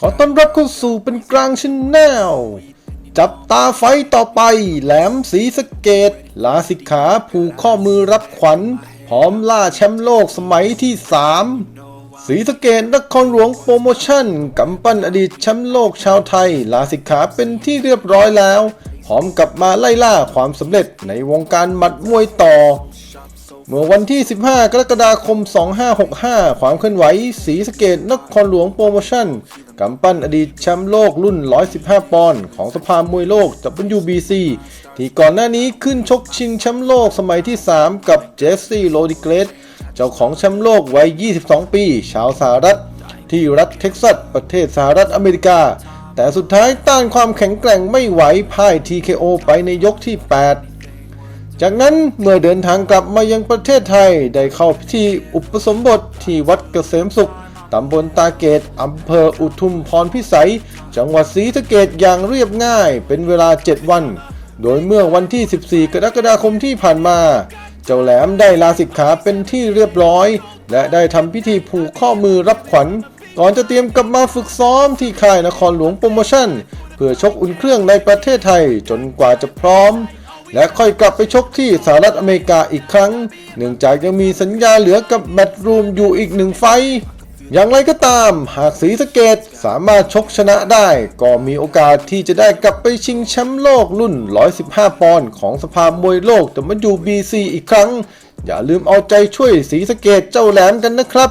ขอต้อนรับเข้าสู่เป็นกลางชนแนลจับตาไฟต่อไป แหลมสีสะเกต ลาสิกขาผูกข้อมือรับขวัญ พร้อมล่าแชมป์โลกสมัยที่ 3 สีสะเกตนครหลวงโปรโมชั่นกำปั้นอดีตแชมป์โลกชาวไทย ลาสิกขาเป็นที่เรียบร้อยแล้ว พร้อมกลับมาไล่ล่าความสำเร็จในวงการหมัดมวยต่อ เมื่อวันที่ 15 กรกฎาคม 2565 ความเคลื่อนไหว สีสเกตนครหลวงโปรโมชั่นกำปั้นอดีตแชมป์โลกรุ่น 115 ปอนด์ของสภามวยโลก WBC ที่ก่อนหน้านี้ขึ้นชกชิงแชมป์โลกสมัยที่ 3 กับเจสซี่โรดิเกรสเจ้าของแชมป์โลกวัย 22 ปี ชาวสหรัฐ ที่รัฐเท็กซัส ประเทศสหรัฐอเมริกา แต่สุดท้ายต้านความแข็งแกร่งไม่ไหวพ่าย TKO ไปในยกที่ 8 จากนั้นเมื่อเดินทางกลับมายังประเทศไทยได้เข้าพิธีอุปสมบทที่วัดเกษมสุขตำบลตาเกตอำเภออุทุมพรพิสัย จังหวัดศรีสะเกดอย่างเรียบง่ายเป็นเวลา 7 วัน โดยเมื่อวันที่ 14 กรกฎาคมที่ผ่านมา เจ้าแหลมได้ลาสิกขาเป็นที่เรียบร้อย และได้ทำพิธีผูกข้อมือรับขวัญ ก่อนจะเตรียมกลับมาฝึกซ้อมที่ค่ายนครหลวงโปรโมชั่น เพื่อชกอุ่นเครื่องในประเทศไทยจนกว่าจะพร้อม และค่อยกลับไปชกที่สหรัฐอเมริกาอีกครั้ง เนื่องจากยังมีสัญญาเหลือกับแมตรูมอยู่อีกหนึ่งไฟ อย่างไรก็ตาม หากศรีสะเกดสามารถชกชนะได้ ก็มีโอกาสที่จะได้กลับไปชิงแชมป์โลกรุ่น 115 ปอนด์ของสภามวยโลก WBC อีกครั้ง อย่าลืมเอาใจช่วยศรีสะเกดเจ้าแหลมกันนะครับ